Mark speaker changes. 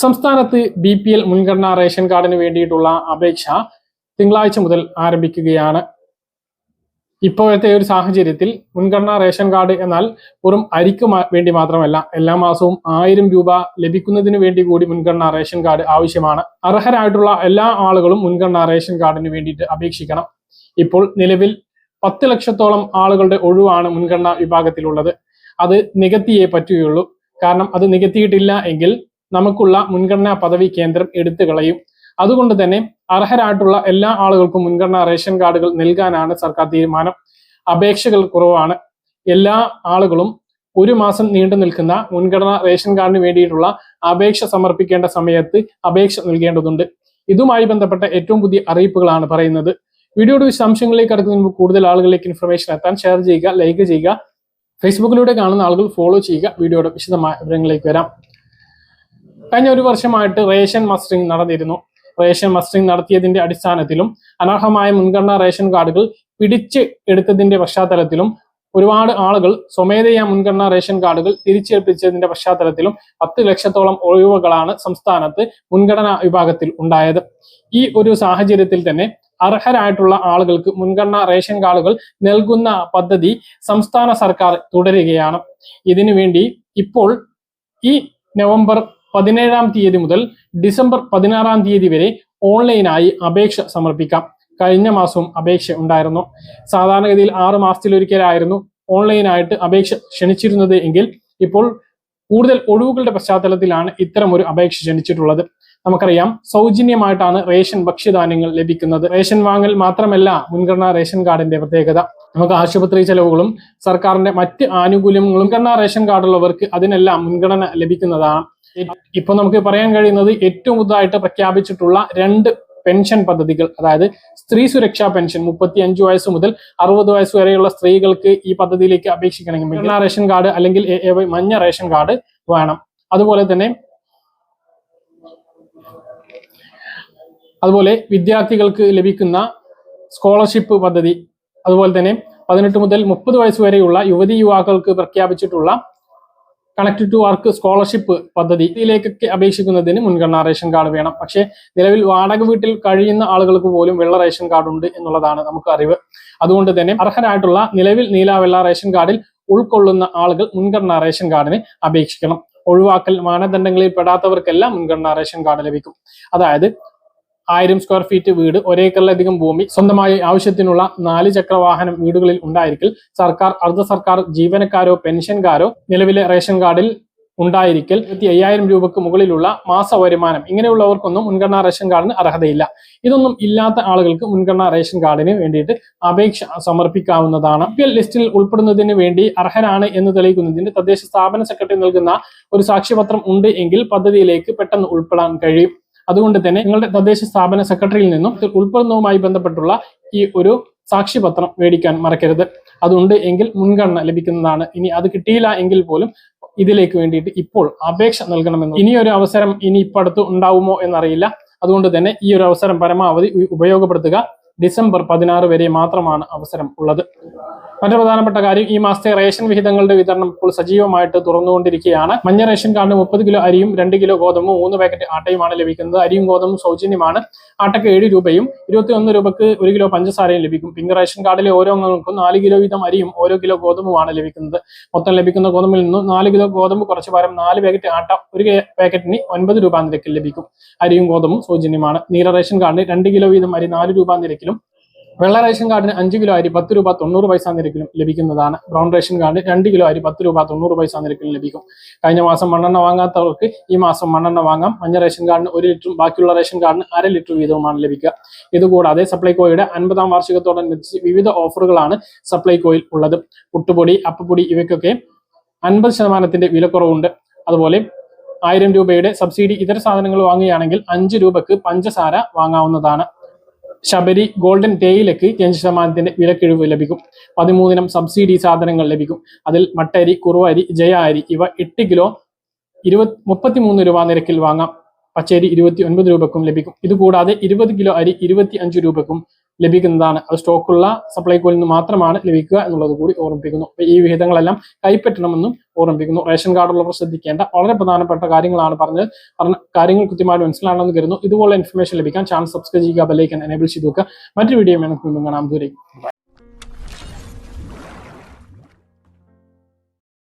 Speaker 1: സംസ്ഥാനത്ത് B P L മുൻഗണനാ ration കാർഡിന് വേണ്ടിയിട്ടുള്ള അപേക്ഷ തിങ്കളാഴ്ച മുതൽ ആരംഭിക്കുകയാണ്. ഇപ്പോഴത്തെ ഒരു സാഹചര്യത്തിൽ മുൻഗണനാ റേഷൻ കാർഡ് എന്നാൽ വെറും അരിക്ക് വേണ്ടി മാത്രമല്ല എല്ലാ മാസവും ആയിരം രൂപ ലഭിക്കുന്നതിന് വേണ്ടി കൂടി മുൻഗണനാ റേഷൻ കാർഡ് ആവശ്യമാണ്. അർഹരായിട്ടുള്ള എല്ലാ ആളുകളും മുൻഗണനാ റേഷൻ കാർഡിന് വേണ്ടിയിട്ട് അപേക്ഷിക്കണം. ഇപ്പോൾ നിലവിൽ പത്ത് ലക്ഷത്തോളം ആളുകളുടെ ഒഴിവാണ് മുൻഗണനാ വിഭാഗത്തിലുള്ളത്. അത് നികത്തിയേ പറ്റുകയുള്ളൂ. കാരണം അത് നികത്തിയിട്ടില്ല എങ്കിൽ നമുക്കുള്ള മുൻഗണനാ പദവി കേന്ദ്രം എടുത്തു കളയും. അതുകൊണ്ട് തന്നെ അർഹരായിട്ടുള്ള എല്ലാ ആളുകൾക്കും മുൻഗണനാ റേഷൻ കാർഡുകൾ നൽകാനാണ് സർക്കാർ തീരുമാനം. അപേക്ഷകൾ കുറവാണ്. എല്ലാ ആളുകളും ഒരു മാസം നീണ്ടു നിൽക്കുന്ന മുൻഗണനാ റേഷൻ കാർഡിന് വേണ്ടിയിട്ടുള്ള അപേക്ഷ സമർപ്പിക്കേണ്ട സമയത്ത് അപേക്ഷ നൽകേണ്ടതുണ്ട്. ഇതുമായി ബന്ധപ്പെട്ട ഏറ്റവും പുതിയ അറിയിപ്പുകളാണ് പറയുന്നത്. വീഡിയോയുടെ വിശദാംശങ്ങളിലേക്ക് അടുക്കുന്നതിന് മുമ്പ് കൂടുതൽ ആളുകളിലേക്ക് ഇൻഫർമേഷൻ എത്താൻ ഷെയർ ചെയ്യുക ലൈക്ക് ചെയ്യുക. ഫേസ്ബുക്കിലൂടെ കാണുന്ന ആളുകൾ ഫോളോ ചെയ്യുക. വീഡിയോയുടെ വിശദമായ വിവരങ്ങളിലേക്ക് വരാം. കഴിഞ്ഞ ഒരു വർഷമായിട്ട് റേഷൻ മസ്റ്ററിംഗ് നടന്നിരുന്നു. റേഷൻ മസ്റ്ററിംഗ് നടത്തിയതിന്റെ അടിസ്ഥാനത്തിലും അനർഹമായ മുൻഗണനാ റേഷൻ കാർഡുകൾ പിടിച്ച് എടുത്തതിന്റെ പശ്ചാത്തലത്തിലും ഒരുപാട് ആളുകൾ സ്വമേധയാ മുൻഗണനാ റേഷൻ കാർഡുകൾ തിരിച്ചേൽപ്പിച്ചതിന്റെ പശ്ചാത്തലത്തിലും പത്ത് ലക്ഷത്തോളം ഒഴിവുകളാണ് സംസ്ഥാനത്ത് മുൻഗണനാ വിഭാഗത്തിൽ ഉണ്ടായത്. ഈ ഒരു സാഹചര്യത്തിൽ തന്നെ അർഹരായിട്ടുള്ള ആളുകൾക്ക് മുൻഗണനാ റേഷൻ കാർഡുകൾ നൽകുന്ന പദ്ധതി സംസ്ഥാന സർക്കാർ തുടരുകയാണ്. ഇതിനു വേണ്ടി ഇപ്പോൾ ഈ നവംബർ പതിനേഴാം തീയതി മുതൽ ഡിസംബർ പതിനാറാം തീയതി വരെ ഓൺലൈനായി അപേക്ഷ സമർപ്പിക്കാം. കഴിഞ്ഞ മാസവും അപേക്ഷ ഉണ്ടായിരുന്നു. സാധാരണഗതിയിൽ ആറ് മാസത്തിലൊരിക്കലായിരുന്നു ഓൺലൈനായിട്ട് അപേക്ഷ ക്ഷണിച്ചിരുന്നത് എങ്കിൽ ഇപ്പോൾ കൂടുതൽ ഒഴിവുകളുടെ പശ്ചാത്തലത്തിലാണ് ഇത്തരം ഒരു അപേക്ഷ ക്ഷണിച്ചിട്ടുള്ളത്. നമുക്കറിയാം സൗജന്യമായിട്ടാണ് റേഷൻ ഭക്ഷ്യധാന്യങ്ങൾ ലഭിക്കുന്നത്. റേഷൻ വാങ്ങൽ മാത്രമല്ല മുൻഗണനാ റേഷൻ കാർഡിന്റെ പ്രത്യേകത. നമുക്ക് ആശുപത്രി ചെലവുകളും സർക്കാരിന്റെ മറ്റ് ആനുകൂല്യങ്ങളും മുൻഗണനാ റേഷൻ കാർഡുള്ളവർക്ക് അതിനെല്ലാം മുൻഗണന ലഭിക്കുന്നതാണ്. ഇപ്പൊ നമുക്ക് പറയാൻ കഴിയുന്നത് ഏറ്റവും പുതുതായിട്ട് പ്രഖ്യാപിച്ചിട്ടുള്ള രണ്ട് പെൻഷൻ പദ്ധതികൾ അതായത് സ്ത്രീ സുരക്ഷാ പെൻഷൻ മുപ്പത്തി അഞ്ച് വയസ്സ് മുതൽ അറുപത് വയസ്സ് വരെയുള്ള സ്ത്രീകൾക്ക് ഈ പദ്ധതിയിലേക്ക് അപേക്ഷിക്കണമെങ്കിൽ മുൻഗണനാ റേഷൻ കാർഡ് അല്ലെങ്കിൽ മഞ്ഞ റേഷൻ കാർഡ് വേണം. അതുപോലെ തന്നെ അതുപോലെ വിദ്യാർത്ഥികൾക്ക് ലഭിക്കുന്ന സ്കോളർഷിപ്പ് പദ്ധതി അതുപോലെ തന്നെ പതിനെട്ട് മുതൽ മുപ്പത് വയസ്സ് വരെയുള്ള യുവതി യുവാക്കൾക്ക് പ്രഖ്യാപിച്ചിട്ടുള്ള കണക്ട് ടു വർക്ക് സ്കോളർഷിപ്പ് പദ്ധതി ഇതിലേക്കൊക്കെ അപേക്ഷിക്കുന്നതിന് മുൻഗണനാ റേഷൻ കാർഡ് വേണം. പക്ഷേ നിലവിൽ വാടക വീട്ടിൽ കഴിയുന്ന ആളുകൾക്ക് പോലും വെള്ള റേഷൻ കാർഡ് ഉണ്ട് എന്നുള്ളതാണ് നമുക്ക് അറിവ്. അതുകൊണ്ട് തന്നെ അർഹരായിട്ടുള്ള നിലവിൽ നീല വെള്ള റേഷൻ കാർഡിൽ ഉൾക്കൊള്ളുന്ന ആളുകൾ മുൻഗണനാ റേഷൻ കാർഡിന് അപേക്ഷിക്കണം. ഒഴിവാക്കൽ മാനദണ്ഡങ്ങളിൽ പെടാത്തവർക്കെല്ലാം മുൻഗണനാ റേഷൻ കാർഡ് ലഭിക്കും. അതായത് ആയിരം സ്ക്വയർ ഫീറ്റ് വീട് ഒരേക്കറിലധികം ഭൂമി സ്വന്തമായി ആവശ്യത്തിനുള്ള നാല് ചക്ര വാഹനം വീടുകളിൽ ഉണ്ടായിരിക്കൽ സർക്കാർ അർദ്ധ സർക്കാർ ജീവനക്കാരോ പെൻഷൻകാരോ നിലവിലെ റേഷൻ കാർഡിൽ ഉണ്ടായിരിക്കൽ ഇരുപത്തി അയ്യായിരം രൂപക്ക് മുകളിലുള്ള മാസ വരുമാനം. ഇങ്ങനെയുള്ളവർക്കൊന്നും മുൻഗണനാ റേഷൻ കാർഡിന് അർഹതയില്ല. ഇതൊന്നും ഇല്ലാത്ത ആളുകൾക്ക് മുൻഗണനാ റേഷൻ കാർഡിന് വേണ്ടിയിട്ട് അപേക്ഷ സമർപ്പിക്കാവുന്നതാണ്. പി ലിസ്റ്റിൽ ഉൾപ്പെടുന്നതിന് വേണ്ടി അർഹനാണ് എന്ന് തെളിയിക്കുന്നതിന് തദ്ദേശ സ്ഥാപന സെക്രട്ടറി നൽകുന്ന ഒരു സാക്ഷ്യപത്രം ഉണ്ട് എങ്കിൽ പദ്ധതിയിലേക്ക് പെട്ടെന്ന് ഉൾപ്പെടാൻ കഴിയും. അതുകൊണ്ട് തന്നെ നിങ്ങളുടെ തദ്ദേശ സ്ഥാപന സെക്രട്ടറിയിൽ നിന്നും ഉൾപ്പെടുന്നതുമായി ബന്ധപ്പെട്ടുള്ള ഈ ഒരു സാക്ഷ്യപത്രം മേടിക്കാൻ മറക്കരുത്. അതുണ്ട് എങ്കിൽ മുൻഗണന ലഭിക്കുന്നതാണ്. ഇനി അത് കിട്ടിയില്ല എങ്കിൽ പോലും ഇതിലേക്ക് വേണ്ടിയിട്ട് ഇപ്പോൾ അപേക്ഷ നൽകണമെന്ന് ഇനിയൊരു അവസരം ഇനി ഇപ്പടുത്ത് ഉണ്ടാവുമോ എന്നറിയില്ല. അതുകൊണ്ട് തന്നെ ഈ ഒരു അവസരം പരമാവധി ഉപയോഗപ്പെടുത്തുക. ഡിസംബർ പതിനാറ് വരെ മാത്രമാണ് അവസരം ഉള്ളത്. മറ്റൊരു പ്രധാനപ്പെട്ട കാര്യം ഈ മാസത്തെ റേഷൻ വിഹിതങ്ങളുടെ വിതരണം ഇപ്പോൾ സജീവമായിട്ട് തുറന്നുകൊണ്ടിരിക്കുകയാണ്. മഞ്ഞ റേഷൻ കാർഡ് മുപ്പത് കിലോ അരിയും രണ്ട് കിലോ ഗോതമ്പും മൂന്ന് പാക്കറ്റ് ആട്ടയുമാണ് ലഭിക്കുന്നത്. അരിയും ഗോതമ്പും സൗജന്യമാണ്. ആട്ടയ്ക്ക് ഏഴ് രൂപയും ഇരുപത്തി ഒന്ന് രൂപക്ക് ഒരു കിലോ പഞ്ചസാരയും ലഭിക്കും. പിങ്ക് റേഷൻ കാർഡിലെ ഓരോ അംഗങ്ങൾക്കും നാല് കിലോ വീതം അരിയും ഓരോ കിലോ ഗോതമ്പുമാണ് ലഭിക്കുന്നത്. മൊത്തം ലഭിക്കുന്ന ഗോതമ്പിൽ നിന്നും നാല് കിലോ ഗോതമ്പ് കുറച്ച് പകരം നാല് പാക്കറ്റ് ആട്ട ഒരു പാക്കറ്റിന് ഒൻപത് രൂപ നിരക്കിൽ ലഭിക്കും. അരിയും ഗോതമ്പും സൗജന്യമാണ്. നീല റേഷൻ കാർഡിന് രണ്ട് കിലോ വീതം അരി നാല് രൂപ നിരക്കിലും വെള്ള റേഷൻ കാർഡിന് അഞ്ച് കിലോ അരി പത്ത് രൂപ തൊണ്ണൂറ് പൈസ നിരക്കിലും ലഭിക്കുന്നതാണ്. ബ്രൗൺ റേഷൻ കാർഡിന് രണ്ട് കിലോ അരി പത്ത് രൂപ തൊണ്ണൂറ് പൈസ നിരക്കിലും ലഭിക്കും. കഴിഞ്ഞ മാസം മണ്ണെണ്ണ വാങ്ങാത്തവർക്ക് ഈ മാസം മണ്ണെണ്ണ വാങ്ങാം. മഞ്ഞ റേഷൻ കാർഡിന് ഒരു ലിറ്ററും ബാക്കിയുള്ള റേഷൻ കാർഡിന് അര ലിറ്റർ വീതവുമാണ് ലഭിക്കുക. ഇതുകൂടാതെ സപ്ലൈകോയുടെ അൻപതാം വാർഷികത്തോടനുബന്ധിച്ച് വിവിധ ഓഫറുകളാണ് സപ്ലൈകോയിൽ ഉള്ളത്. പുട്ടുപൊടി അപ്പപ്പൊടി ഇവയ്ക്കൊക്കെ അൻപത് ശതമാനത്തിന്റെ വിലക്കുറവുണ്ട്. അതുപോലെ ആയിരം രൂപയുടെ സബ്സിഡി ഇതര സാധനങ്ങൾ വാങ്ങുകയാണെങ്കിൽ അഞ്ച് രൂപക്ക് പഞ്ചസാര വാങ്ങാവുന്നതാണ്. ശബരി ഗോൾഡൻ തേയിലക്ക് അഞ്ച് ശതമാനത്തിന്റെ വിലക്കിഴിവ് ലഭിക്കും. പതിമൂന്നിനം സബ്സിഡി സാധനങ്ങൾ ലഭിക്കും. അതിൽ മട്ടരി കുറുവരി ജയ അരി ഇവ എട്ട് കിലോ ഇരുപത് മുപ്പത്തിമൂന്ന് രൂപ നിരക്കിൽ വാങ്ങാം. പച്ചരി ഇരുപത്തി ഒൻപത് രൂപക്കും ലഭിക്കും. ഇതുകൂടാതെ ഇരുപത് കിലോ അരി ഇരുപത്തി അഞ്ച് രൂപക്കും ലഭിക്കുന്നതാണ്. അത് സ്റ്റോക്കുള്ള സപ്ലൈകോയിൽ നിന്ന് മാത്രമാണ് ലഭിക്കുക എന്നുള്ളത് കൂടി ഓർമ്മിപ്പിക്കുന്നു. ഈ വിഹിതങ്ങളെല്ലാം കൈപ്പറ്റണമെന്നും ഓർമ്മിപ്പിക്കുന്നു. റേഷൻ കാർഡുള്ളവർ ശ്രദ്ധിക്കേണ്ട വളരെ പ്രധാനപ്പെട്ട കാര്യങ്ങളാണ് പറഞ്ഞത്. പറഞ്ഞ കാര്യങ്ങൾ കൃത്യമായിട്ട് മനസ്സിലാണെന്ന് കരുതുന്നു. ഇതുപോലെ ഇൻഫർമേഷൻ ലഭിക്കാൻ ചാനൽ സബ്സ്ക്രൈബ് ചെയ്യുക ബെല്ലൈക്കൻ എനേബിൾ ചെയ്തു വെക്കുക മറ്റൊരു വീഡിയോ വേണം വീണ്ടും കാണാം. ദൂരേക്ക്